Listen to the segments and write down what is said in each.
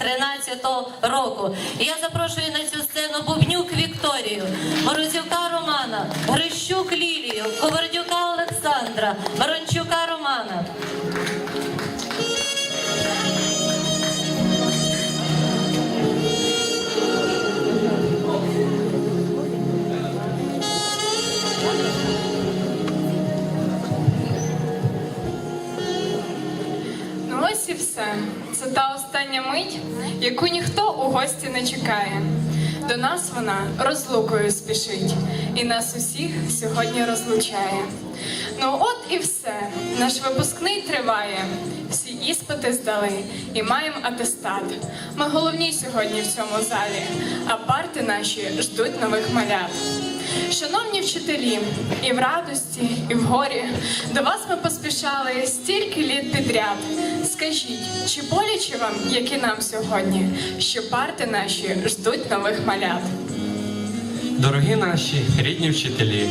13-го року. Я запрошую на цю сцену Бубнюк Вікторію, Морозюка Романа, Грищук Лілію, Ковардюка Олександра, Марончука Романа. Все. Це та остання мить, яку ніхто у гості не чекає. До нас вона розлукою спішить, і нас усіх сьогодні розлучає. Ну от і все. Наш випускний триває. Всі іспити здали і маємо атестат. Ми головні сьогодні в цьому залі, а парти наші ждуть нових малят. Шановні вчителі, і в радості, і в горі до вас ми поспішали стільки літ підряд. Скажіть, чи боляче вам, як і нам сьогодні, що парти наші ждуть нових малят? Дорогі наші рідні вчителі,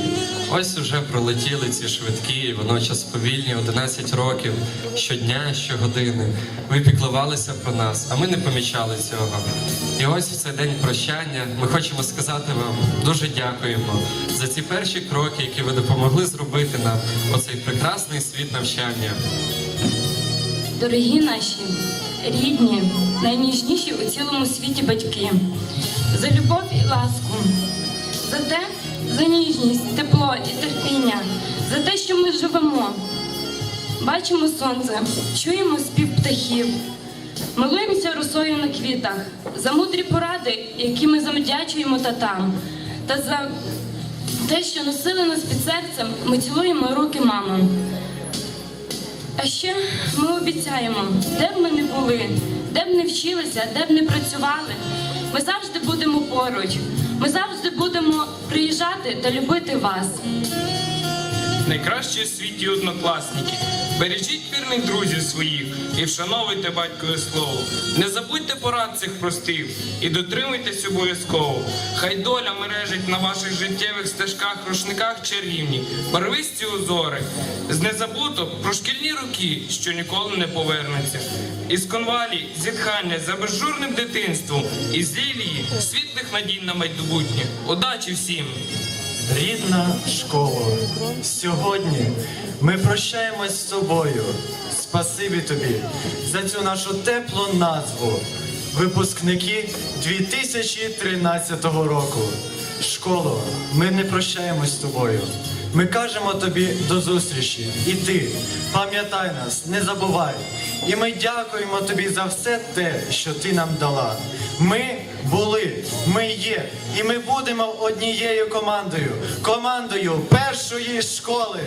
ось уже пролетіли ці швидкі і водночас повільні 11 років щодня, щогодини. Ви піклувалися про нас, а ми не помічали цього. І ось в цей день прощання ми хочемо сказати вам дуже дякуємо за ці перші кроки, які ви допомогли зробити нам оцей прекрасний світ навчання. Дорогі наші, рідні, найніжніші у цілому світі батьки, за любов і ласку, за те, за ніжність, тепло і терпіння, за те, що ми живемо. Бачимо сонце, чуємо спів птахів, милуємося росою на квітах, за мудрі поради, які ми замдячуємо татам, та за те, що носили нас під серцем, ми цілуємо руки мамам. А ще ми обіцяємо, де б ми не були, де б не вчилися, де б не працювали, ми завжди будемо поруч. Ми завжди будемо приїжджати та любити вас. Найкращі в світі однокласники. Бережіть вірних друзів своїх і вшановуйте батькове слово. Не забудьте цих простих і дотримуйтесь обов'язково. Хай доля мережить на ваших життєвих стежках, рушниках чарівні, барвисті узори. З незабуток про шкільні роки, що ніколи не повернуться. Із конвалі, зітхання за безжурним дитинством, із лілії, світлих надій на майбутнє. Удачі всім! Рідна школа, сьогодні ми прощаємось з тобою. Спасибі тобі за цю нашу теплу назву. Випускники 2013 року. Школо, ми не прощаємось з тобою. Ми кажемо тобі до зустрічі. І ти пам'ятай нас, не забувай. І ми дякуємо тобі за все те, що ти нам дала. Ми були, ми є, і ми будемо однією командою, командою першої школи.